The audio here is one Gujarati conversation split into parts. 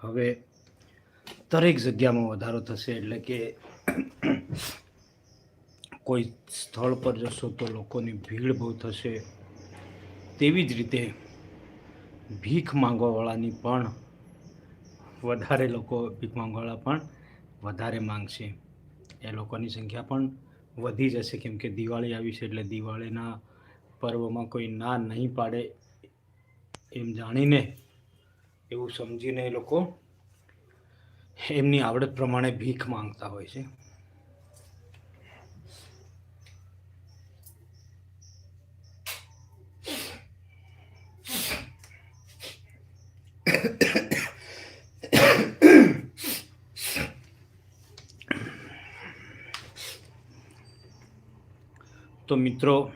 હવે દરેક જગ્યામાં વધારો થશે એટલે કે કોઈ સ્થળ પર જશો તો લોકોની ભીડ બહુ થશે. તેવી જ રીતે ભીખ માંગવાવાળાની પણ વધારે લોકો ભીખ માંગવાવાળા પણ વધારે માંગશે. એ લોકોની સંખ્યા પણ વધી જશે. કેમ કે દિવાળી આવી છે એટલે દિવાળીના પર્વમાં કોઈ ના નહીં પાડે એમ જાણીને એવું સમજીને એ લોકો એમની આવડત પ્રમાણે ભીખ માંગતા હોય છે. તો મિત્રો,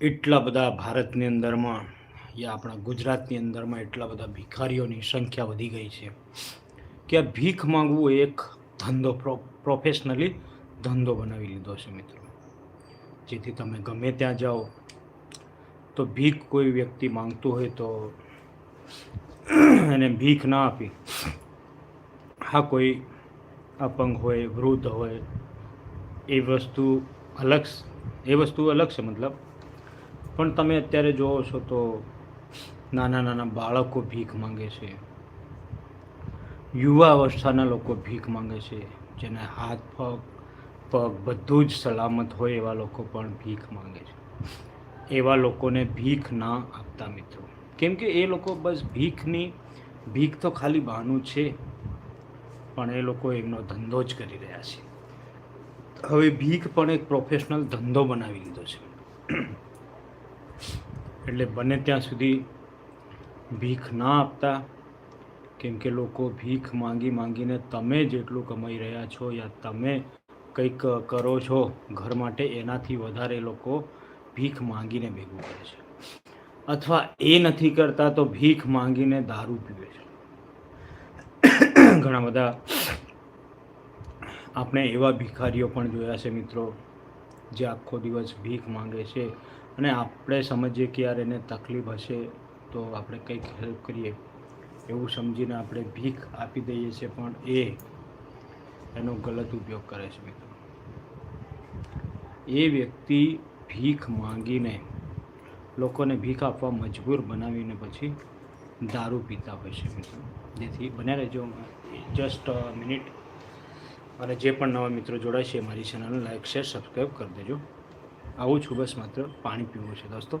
એટલા બધા ભારતની અંદરમાં યા આપણા ગુજરાતની અંદરમાં એટલા બધા ભિખારીઓની સંખ્યા વધી ગઈ છે કે આ ભીખ માંગવું એક ધંધો પ્રો પ્રોફેશનલી ધંધો બનાવી લીધો છે મિત્રો. જેથી તમે ગમે ત્યાં જાઓ, તો ભીખ કોઈ વ્યક્તિ માંગતું હોય તો એને ભીખ ના આપી. હા, કોઈ અપંગ હોય, વૃદ્ધ હોય, એ વસ્તુ અલગ એ વસ્તુ અલગ છે મતલબ. પણ તમે અત્યારે જોવો છો તો નાના નાના બાળકો ભીખ માંગે છે. યુવા અવસ્થાના લોકો ભીખ માંગે છે. જેને હાથ, પગ પગ બધું જ સલામત હોય એવા લોકો પણ ભીખ માંગે છે. એવા લોકોને ભીખ ના આપતા મિત્રો. કેમ કે એ લોકો બસ ભીખની, ભીખ તો ખાલી બહાનું છે, પણ એ લોકો એમનો ધંધો જ કરી રહ્યા છે. હવે ભીખ પણ એક પ્રોફેશનલ ધંધો બનાવી લીધો છે. એટલે બને ત્યાં સુધી ભીખ ના આપતા, કેમ કે લોકો ભીખ માંગી માંગીને તમે જેટલું કમાઈ રહ્યા છો યા તમે કંઈક કરો છો ઘર માટે, એનાથી વધારે લોકો ભીખ માંગીને ભેગું કરે છે. અથવા એ નથી કરતા તો ભીખ માંગીને દારૂ પીવે છે. ઘણા બધા આપણે એવા ભિખારીઓ પણ જોયા છે મિત્રો, જે આખો દિવસ ભીખ માંગે છે અને આપણે સમજીએ કે યાર એને તકલીફ હશે તો આપણે કંઈક હેલ્પ કરીએ. એવું સમજીને આપણે ભીખ આપી દઈએ છીએ, પણ એ એનો ગલત ઉપયોગ કરે છે મિત્રો. એ વ્યક્તિ ભીખ માંગીને લોકોને ભીખ આપવા મજબૂર બનાવીને પછી દારૂ પીતા હોય છે મિત્રો. જેથી બને રહેજો. જસ્ટ મિનિટ અને જે પણ નવા મિત્રો જોડાય છે મારી ચેનલને લાઈક શેર સબસ્ક્રાઈબ કરી દેજો. આવું છું બસ માત્ર પાણી પીવું છે દોસ્તો.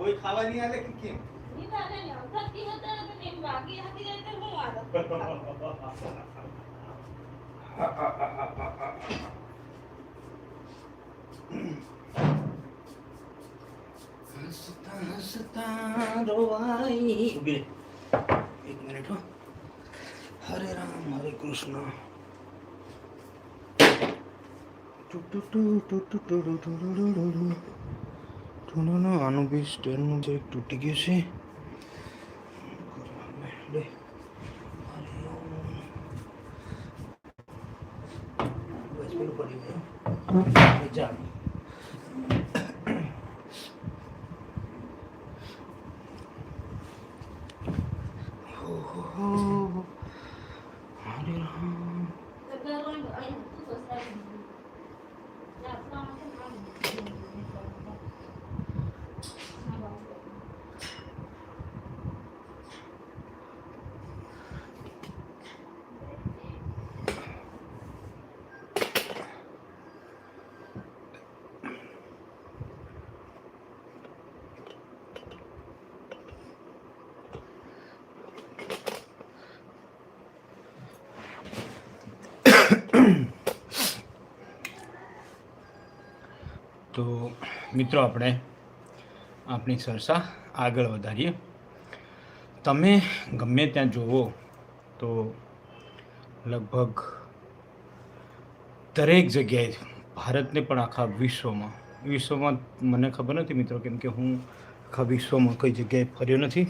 कोई खावा नहीं आले कि किम नहीं तो आले नहीं हम सब की होता है तो नहीं बाकी हाथी जाते हो मारो हंसता हंसता रोवाई एक मिनट हो हरे राम हरे कृष्णा टू टू टू टू टू टू टू टू टू না আনুবিস ট্রেন মধ্যে একটু টিকেছে મિત્રો, આપણે આપણી ચર્ચા આગળ વધારીએ તમે ગમે ત્યાં જુઓ તો લગભગ દરેક જગ્યાએ ભારતને પણ આખા વિશ્વમાં વિશ્વમાં મને ખબર નથી મિત્રો, કેમ કે હું આખા વિશ્વમાં કઈ જગ્યાએ ફર્યો નથી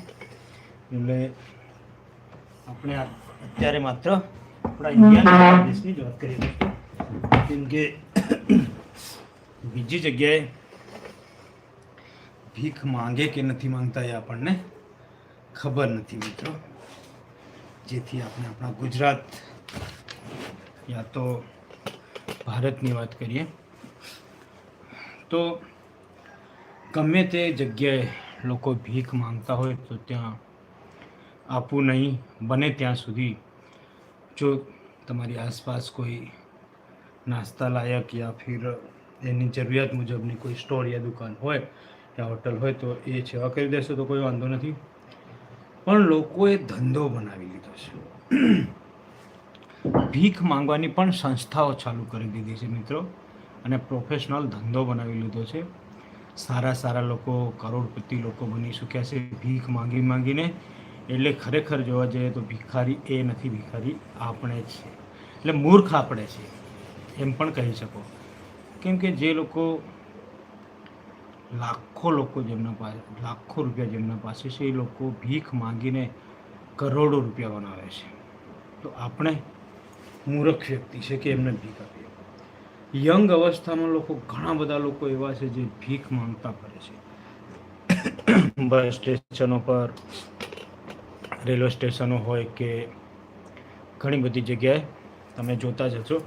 એટલે આપણે અત્યારે માત્ર આપણા ઇન્ડિયા દેશની જ વાત કરીએ. કેમ કે બીજી જગ્યાએ ભીખ માંગે કે નથી માંગતા એ આપણને ખબર નથી મિત્રો. જેથી આપણે આપણા ગુજરાત યા તો ભારતની વાત કરીએ. તો ગમે તે જગ્યાએ લોકો ભીખ માંગતા હોય તો ત્યાં આપવું નહીં, બને ત્યાં સુધી જો તમારી આસપાસ કોઈ નાસ્તા લાયક યા ફિર એની જરૂરિયાત મુજબની કોઈ સ્ટોર યા દુકાન હોય યા હોટલ હોય તો એ સેવા કરી દેશો તો કોઈ વાંધો નથી. પણ લોકોએ ધંધો બનાવી લીધો છે. ભીખ માંગવાની પણ સંસ્થાઓ ચાલુ કરી દીધી છે મિત્રો. અને પ્રોફેશનલ ધંધો બનાવી લીધો છે. સારા સારા લોકો, કરોડપતિ લોકો બની ચૂક્યા છે. ભીખ માંગી માંગીને એટલે ખરેખર જોવા જઈએ તો ભિખારી એ નથી, ભિખારી આપણે જ છે. એટલે મૂર્ખ આપણે છે. એમ પણ કહી શકો. કેમ કે જે લોકો લાખો લોકો જેમના પાસે લાખો રૂપિયા જેમના પાસે છે, એ લોકો ભીખ માંગીને કરોડો રૂપિયા બનાવે છે. તો આપણે મૂર્ખ વ્યક્તિ છે કે એમને ભીખ આપીએ. યંગ અવસ્થામાં લોકો ઘણા બધા લોકો એવા છે જે ભીખ માંગતા ફરે છે. બસ સ્ટેશનો પર, રેલવે સ્ટેશનો હોય કે ઘણી બધી જગ્યાએ તમે જોતા જ હશો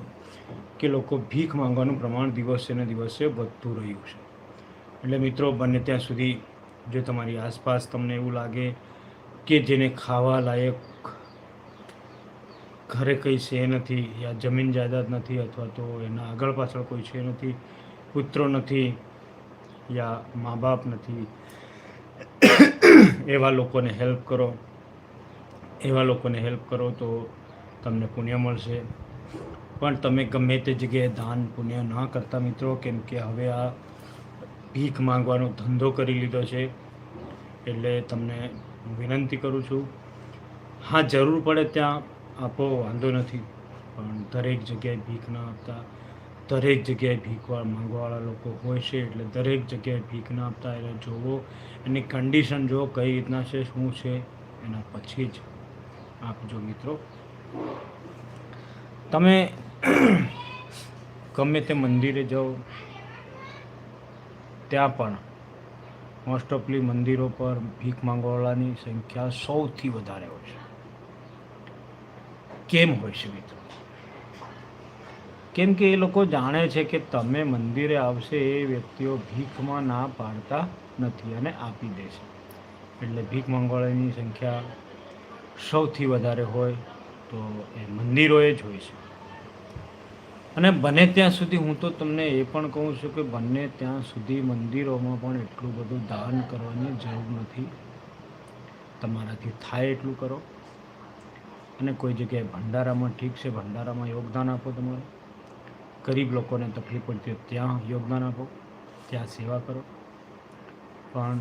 કે લોકો ભીખ માંગવાનું પ્રમાણ દિવસે ને દિવસે વધતું રહ્યું છે. એટલે મિત્રો, બને ત્યાં સુધી જો તમારી આસપાસ તમને એવું લાગે કે જેને ખાવા લાયક ઘરે કંઈ છે નથી યા જમીન જાયદાદ નથી અથવા તો એના આગળ પાછળ કોઈ છે નથી, પુત્રો નથી યા મા બાપ નથી, એવા લોકોને હેલ્પ કરો, એવા લોકોને હેલ્પ કરો તો તમને પુણ્ય મળશે. પણ તમે ગમે તે જગ્યાએ દાન પુણ્ય ના કરતા મિત્રો, કેમ કે હવે આ ભીખ માંગવાનો ધંધો કરી લીધો છે, એટલે તમને વિનંતી કરું છું. હા, જરૂર પડે ત્યાં આપો, વાંધો નથી. પણ દરેક જગ્યાએ ભીખ ના આપતા, દરેક જગ્યાએ ભીખવા માંગવાવાળા લોકો હોય છે, એટલે દરેક જગ્યાએ ભીખ ના આપતા, એટલે જોવો, એની કન્ડિશન જો કઈ રીતના છે, શું છે, એના પછી જ આપજો મિત્રો. તમે ગમે તે મંદિરે જાઓ ત્યાં પણ મોસ્ટ ઓફલી મંદિરો પર ભીખ માંગવાવાળાની સંખ્યા સૌથી વધારે હોય છે. કેમ હોય છે મિત્રો? કેમ કે એ લોકો જાણે છે કે તમે મંદિરે આવશે એ વ્યક્તિઓ ભીખમાં ના પાડતા નથી અને આપી દેશે એટલે ભીખ માંગવાળાની સંખ્યા સૌથી વધારે હોય તો એ મંદિરોએ જ હોય છે. અને બને ત્યાં સુધી હું તો તમને એ પણ કહું છું કે બને ત્યાં સુધી મંદિરોમાં પણ એટલું બધું દાન કરવાની જરૂર નથી. તમારાથી થાય એટલું કરો. અને કોઈ જગ્યાએ ભંડારામાં ઠીક છે, ભંડારામાં યોગદાન આપો તમારે. ગરીબ લોકોને તકલીફ પડતી હોય ત્યાં યોગદાન આપો, ત્યાં સેવા કરો. પણ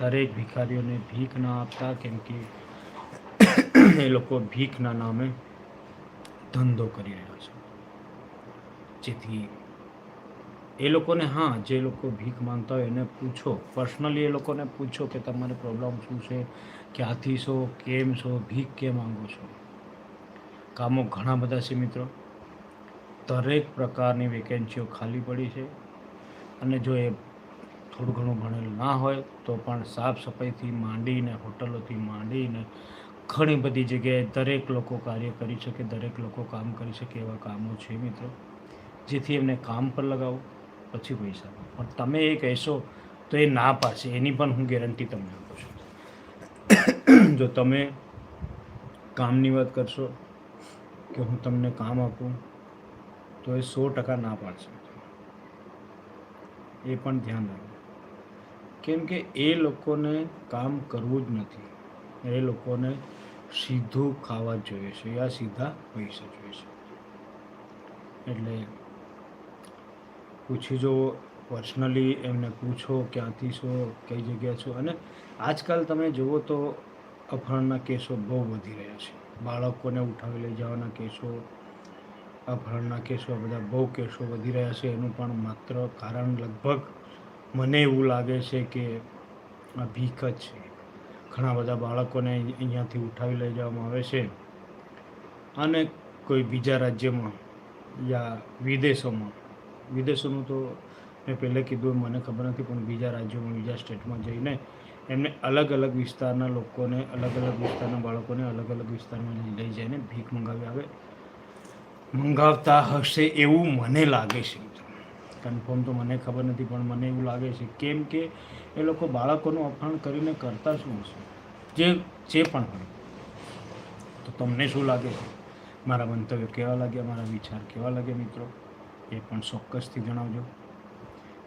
દરેક ભિખારીઓને ભીખ ના આપતા, કેમ કે એ લોકો ભીખના નામે ધંધો કરી રહ્યા છે. જેથી એ લોકોને હા, જે લોકો ભીખ માંગતા હોય એને પૂછો. પર્સનલી એ લોકોને પૂછો કે તમારે પ્રોબ્લેમ શું છે, ક્યાંથી છો, કેમ છો, ભીખ કેમ માંગો છો? કામો ઘણા બધા છે મિત્રો. દરેક પ્રકારની વેકેન્સીઓ ખાલી પડી છે. અને જો એ થોડું ઘણું ભણેલું ના હોય, તો પણ સાફ સફાઈથી માંડીને, હોટલોથી માંડીને ઘણી બધી જગ્યાએ દરેક લોકો કાર્ય કરી શકે, દરેક લોકો કામ કરી શકે એવા કામો છે મિત્રો. જેથી એમને કામ પર લગાવો, પછી પૈસા. પણ તમે એ કહેશો તો એ ના પાડશે. એની પણ હું ગેરંટી તમને આપું છું. જો તમે કામની વાત કરશો કે હું તમને કામ આપું, તો એ સો ટકા ના પાડશે. એ પણ ધ્યાન રાખો કેમ કે એ લોકોને કામ કરવું જ નથી. એ લોકોને સીધું ખાવા જ જોઈએ છે યા સીધા પૈસા જોઈએ છે. એટલે પૂછી જુઓ પર્સનલી એમને પૂછો ક્યાંથી છો, કઈ જગ્યા છો અને આજકાલ તમે જુઓ તો અપહરણના કેસો બહુ વધી રહ્યા છે. બાળકોને ઉઠાવી લઈ જવાના કેસો, અપહરણના કેસો બધા બહુ કેસો વધી રહ્યા છે. એનું પણ માત્ર કારણ લગભગ મને એવું લાગે છે કે આ ભીખ જ છે. ઘણા બધા બાળકોને અહીંયાથી ઉઠાવી લઈ જવામાં આવે છે અને કોઈ બીજા રાજ્યમાં યા વિદેશોમાં વિદેશોનું તો મેં પહેલે કીધું મને ખબર નથી, પણ બીજા રાજ્યોમાં, બીજા સ્ટેટમાં જઈને એમને અલગ અલગ વિસ્તારના લોકોને, અલગ અલગ વિસ્તારના બાળકોને અલગ અલગ વિસ્તારમાં લઈ જઈને ભીખ મંગાવી આવે. મંગાવતા હશે એવું મને લાગે છે. કન્ફર્મ તો મને ખબર નથી, પણ મને એવું લાગે છે. કેમ કે એ લોકો બાળકોનું અપહરણ કરીને કરતા શું હશે? જે જે પણ હોય. તો તમને શું લાગે છે? મારા મંતવ્ય કેવા લાગ્યા? મારા વિચાર કેવા લાગ્યા મિત્રો? એ પણ ચોક્કસથી જણાવજો.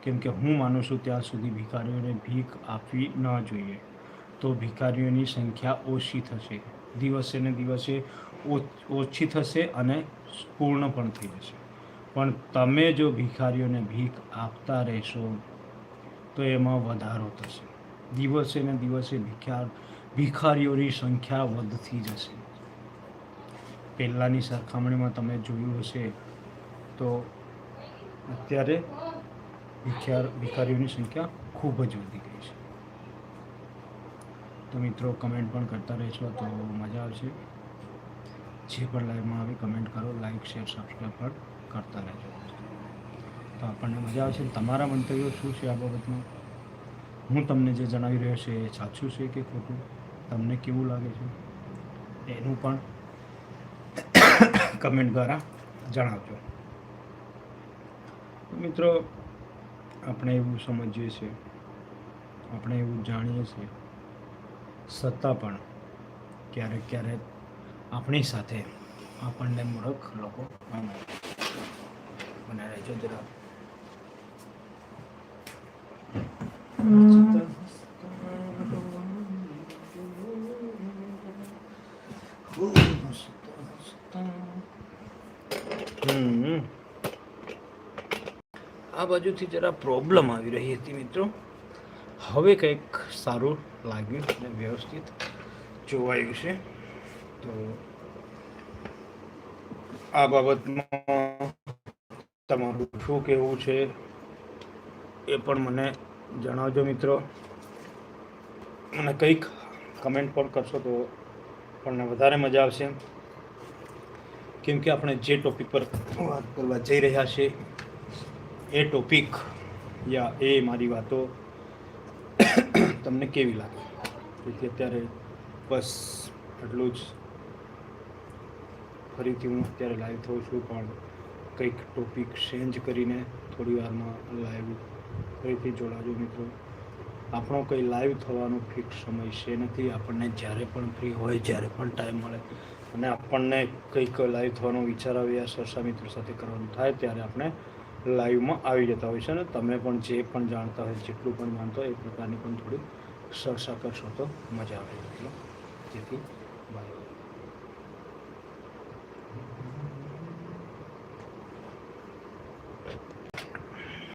કેમ કે હું માનું છું ત્યાં સુધી ભિખારીઓને ભીખ આપવી ન જોઈએ. તો ભિખારીઓની સંખ્યા ઓછી થશે. દિવસે ને દિવસે ઓછી થશે અને પૂર્ણ પણ થઈ જશે. પણ તમે જો ભિખારીઓને ભીખ આપતા રહેશો, તો એમાં વધારો થશે. દિવસે ને દિવસે ભિખાર ભિખારીઓની સંખ્યા વધતી જશે. પહેલાંની સરખામણીમાં તમે જોયું હશે તો અત્યારે ભિખાર ભિખારીઓની સંખ્યા ખૂબ જ વધી ગઈ છે. તો મિત્રો કમેન્ટ પણ કરતા રહેશો તો મજા આવશે. જે પણ લાઈવમાં આવી કમેન્ટ કરો લાઈક શેર સબસ્ક્રાઈબ પણ કરતા રહેજો. તો આપણને મજા આવશે. તમારા મંતવ્યો શું છે આ બાબતમાં? હું તમને જે જણાવી રહ્યો છે, એ સાચું છે કે ખોટું? તમને કેવું લાગે છે? એનું પણ કમેન્ટ દ્વારા જણાવજો. મિત્રો, આપણે એવું સમજીએ છીએ, આપણે એવું જાણીએ છીએ છતાં પણ ક્યારેક ક્યારેક આપણી સાથે આપણને મૂર્ખ લોકો મને રહેજો જરા હમ. આ બાજુથી જરા પ્રોબ્લેમ આવી રહી હતી મિત્રો. હવે કંઈક સારું લાગ્યું અને વ્યવસ્થિત જોવાયું છે. તો આ બાબતમાં તમારું શું કહેવું છે એ પણ મને જણાવજો મિત્રો. મને કંઈક કમેન્ટ પણ કરશો તો આપણને વધારે મજા આવશે. કેમ કે આપણે જે ટોપિક પર વાત કરવા જઈ રહ્યા છે એ ટોપિક યા એ મારી વાતો તમને કેવી લાગે? તેથી અત્યારે બસ એટલું જ. ફરીથી હું અત્યારે લાઈવ થઉં છું, પણ કંઈક ટોપિક ચેન્જ કરીને થોડી વારમાં લાઈવ ફરીથી જોડાજો મિત્રો. આપણો કંઈ લાઈવ થવાનો ફિક્સ સમય છે નથી, આપણને જ્યારે પણ ફ્રી હોય, જ્યારે પણ ટાઈમ મળે. અને આપણને કંઈક લાઈવ થવાનો વિચાર આવે સરસા મિત્રો સાથે કરવાનું થાય, ત્યારે આપણે લાઈવમાં આવી જતા હોય છે અને તમે પણ જે પણ જાણતા હોય, જેટલું પણ માનતા હોય, એ પ્રકારની પણ થોડી સરસા કરશો તો મજા આવે. જેથી